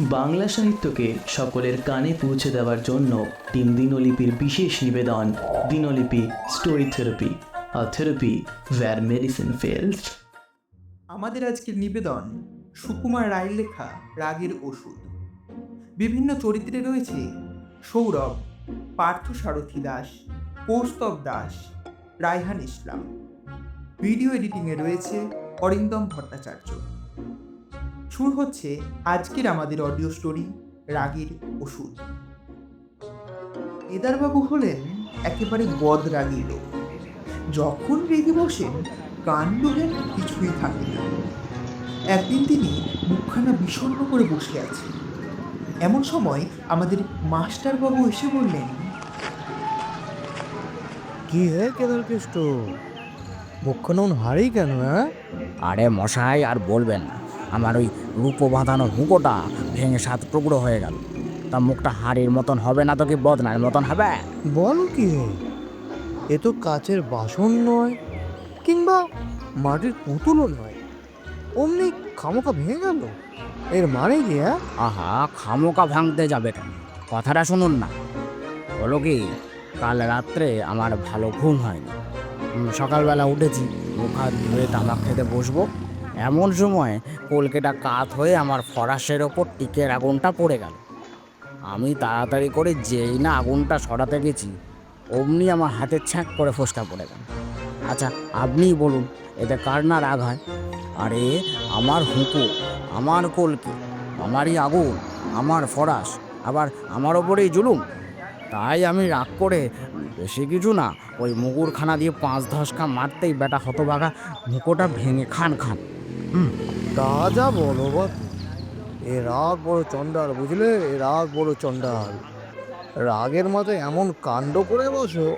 বাংলা সাহিত্যকে সকলের কানে পৌঁছে দেওয়ার জন্য টিম দিনলিপির বিশেষ নিবেদন, দিনলিপি story therapy a therapy where medicine fails আমাদের আজকের নিবেদন সুকুমার রায়ের লেখা রাগের ওষুধ। বিভিন্ন চরিত্রে রয়েছে সৌরভ, পার্থ সারথী দাস, কৌস্তব দাস, রায়হান ইসলাম। ভিডিও এডিটিংয়ে রয়েছে অরিন্দম ভট্টাচার্য। শুরু হচ্ছে আজকের আমাদের অডিও স্টোরি রাগের ওষুধ। কেদারবাবু হলেন একেবারে বদরাগী লোক। যখন রেগে বসেন কাণ্ড জ্ঞান কিছুই থাকে না। একদিন তিনি মুখখানা বিষণ্ণ করে বসে আছেন। এমন সময় আমাদের মাস্টারবাবু এসে বললেন কি হে কেদার কেষ্ট মুখখান হারেই কেন হ্যাঁ? আরে মশাই আর বলবেন না। আমার ওই রূপো বাঁধানো হুঁকোটা ভেঙে সাত টুকরো হয়ে গেল। তা মুখটা হাড়ির মতন হবে না তো কি বদনার মতন হবে? বল কি হে এ তো কাচের বাসন নয় কিংবা মাটির পুতুলও নয়। অমনি খামোকা ভেঙে গেল। এর মানে কি হ্যাঁ? আহা খামোকা ভাঙতে যাবে কেন? কথাটা শুনুন না। হলো কি কাল রাত্রে আমার ভালো ঘুম হয়নি। উম, সকালবেলা উঠেছি মুখ হাত ধুয়ে তামাক খেতে বসবো। এমন সময় কলকেটা কাত হয়ে আমার ফরাসের ওপর টিকের আগুনটা পড়ে গেল। আমি তাড়াতাড়ি করে যেই না আগুনটা সরাতে গেছি, অমনি আমার হাতে ছ্যাঁক করে ফোসকা পড়ে গেল। আচ্ছা আপনিই বলুন, এতে কার না রাগ হয়? আরে, আমার হুঁকো, আমার কলকে, আমারই আগুন, আমার ফরাস, আবার আমার ওপরেই জুলুম? তাই আমি রাগ করে বেশি কিছু না, ওই মুগুরখানা দিয়ে পাঁচ ধসকা মারতেই বেটা হতভাগা মুখোটা ভেঙে খান খান। তা যা বলো বা এ রাগ বড় চণ্ডাল বুঝলে? এ রাগ বড় চণ্ডাল। রাগের মাথায় এমন কাণ্ড করে বসো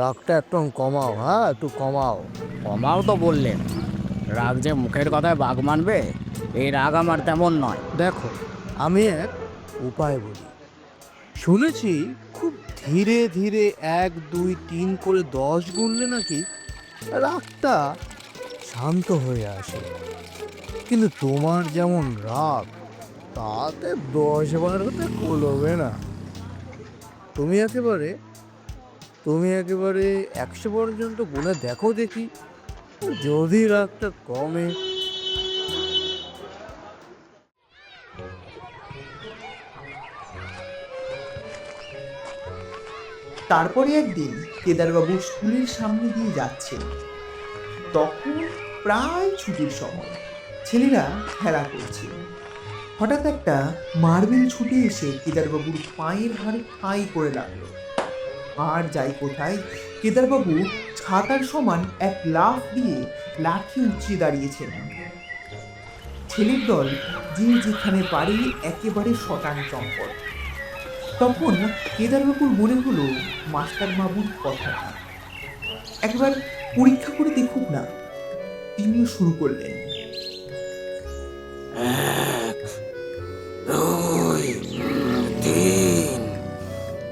রাগটা একটু কমাও হ্যাঁ একটু কমাও। কমাও তো বললেন রাগ যে মুখের কথায় বাঘ মানবে এই রাগ আমার তেমন নয়। দেখো আমি এক উপায় বলি। শুনেছি খুব ধীরে ধীরে এক দুই তিন করে দশ গুনলে নাকি রাগটা শান্ত হয়ে আসে। কিন্তু তোমার যেমন রাগ, তাতে দশ বারোতে কলবে না। তুমি একেবারে তুমি একেবারে একশো পর্যন্ত গুনে দেখো দেখি, যদি রাগটা কমে। তারপরে একদিন কেদারবাবু স্কুলের সামনে দিয়ে যাচ্ছেন। তখন প্রায় ছুটির সময় ছেলেরা খেলা করছে। হঠাৎ একটা মার্বেল ছুটে এসে কেদারবাবুর পায়ের হাড়ে ঠাঁই করে লাগল। আর যাই কোথায়, কেদারবাবু ছাতার সমান এক লাফ দিয়ে লাঠি উঁচিয়ে দাঁড়িয়েছেন। ছেলের দল যে যেখানে পারে একেবারে শতান চম্পট। তখন কেদারবাবুর মনে হলো মাস্টার বাবুর কথাটা। একবার পরীক্ষা করে দেখুক না তিনিও শুরু করলেন। এক দুই তিন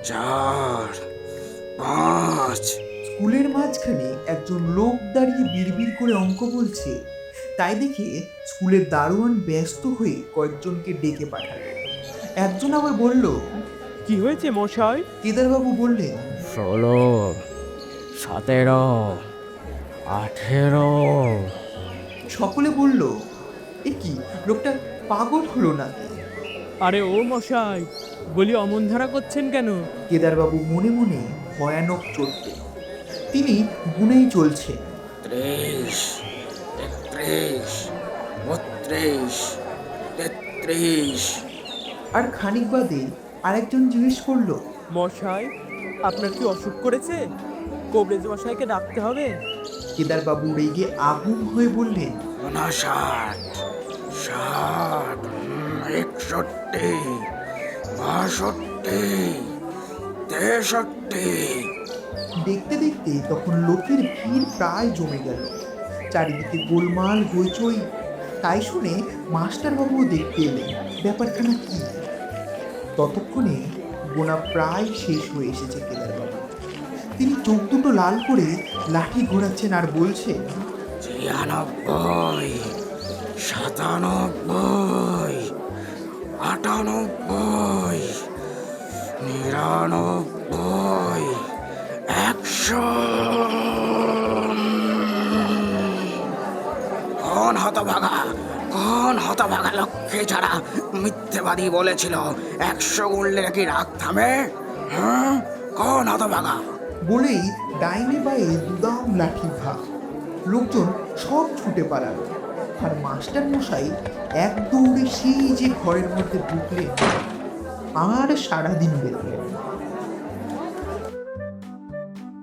চার পাঁচ। স্কুলের মাঝখানে একজন লোক দাঁড়িয়ে বিড়বিড় করে অঙ্ক বলছে। তাই দেখে স্কুলের দারোয়ান ব্যস্ত হয়ে কয়েকজনকে ডেকে পাঠালো একজন আবার বলল কি হয়েছে মশাই? কেদারবাবু বললেন ষোলো সতেরো আঠেরো। সকলে বলল এ কি লোকটা পাগল হলো না আরে ও মশাই বলি অমন ধারা করছেন কেন? কেদারবাবু মনে মনে ভয়ানক চড়তে তিনি গুনেই চলছেন। ত্রিশ একত্রিশ বত্রিশ তেত্রিশ। আর খানিক বাদে আরেকজন জিজ্ঞেস করল মশাই আপনার কি অসুখ করেছে? কবরেজ মশাইকে ডাকতে হবে? কেদারবাবু রেগে আগুন হয়ে বললেন উনষাট ষাট একষট্টি বাষট্টি তেষট্টি। দেখতে দেখতে তখন লোকের ভিড় প্রায় জমে গেল। চারিদিকে গোলমাল হইচই। তাই শুনে মাস্টারবাবুও দেখতে এলেন। ব্যাপারখানা কি? ততক্ষণে গোনা প্রায় শেষ হয়ে এসেছে কেদারবাবু তিনি চোখ দুটো লাল করে লাঠি ঘোরাচ্ছেন আর বলছেন ছিয়ানব্বই, সাতানব্বই, আটানব্বই, নিরানব্বই, একশো কোন হতভাগা কোন হতভাগা লক্ষ্মী ছাড়া মিথ্যেবাদী বলেছিল? একশো গুনলে নাকি রাগ থামে? হ্যাঁ কোন হতভাগা? বলেই ডাইনে বায়ে দুদাম লাঠি ঘা লোকজন সব ছুটে পালালো। আর মাস্টার মশাই এক দৌড়ে সেই যে ঘরের মধ্যে ঢুকলেন, আর সারাদিন বেরোলেন।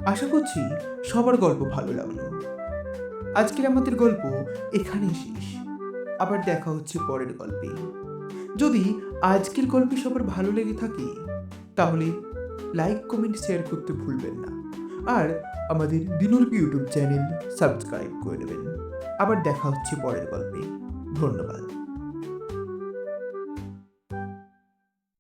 আশা করছি সবার গল্প ভালো লাগল। আজকের আমাদের গল্প এখানেই শেষ। আবার দেখা হচ্ছে পরের গল্পে। যদি আজকের গল্পে সবার ভালো লেগে থাকে, তাহলে লাইক কমেন্ট শেয়ার করতে ভুলবেন না। আর আমাদের দিনলিপি ইউটিউব চ্যানেল সাবস্ক্রাইব করে নেবেন। আবার দেখা হচ্ছে পরের গল্পে। ধন্যবাদ।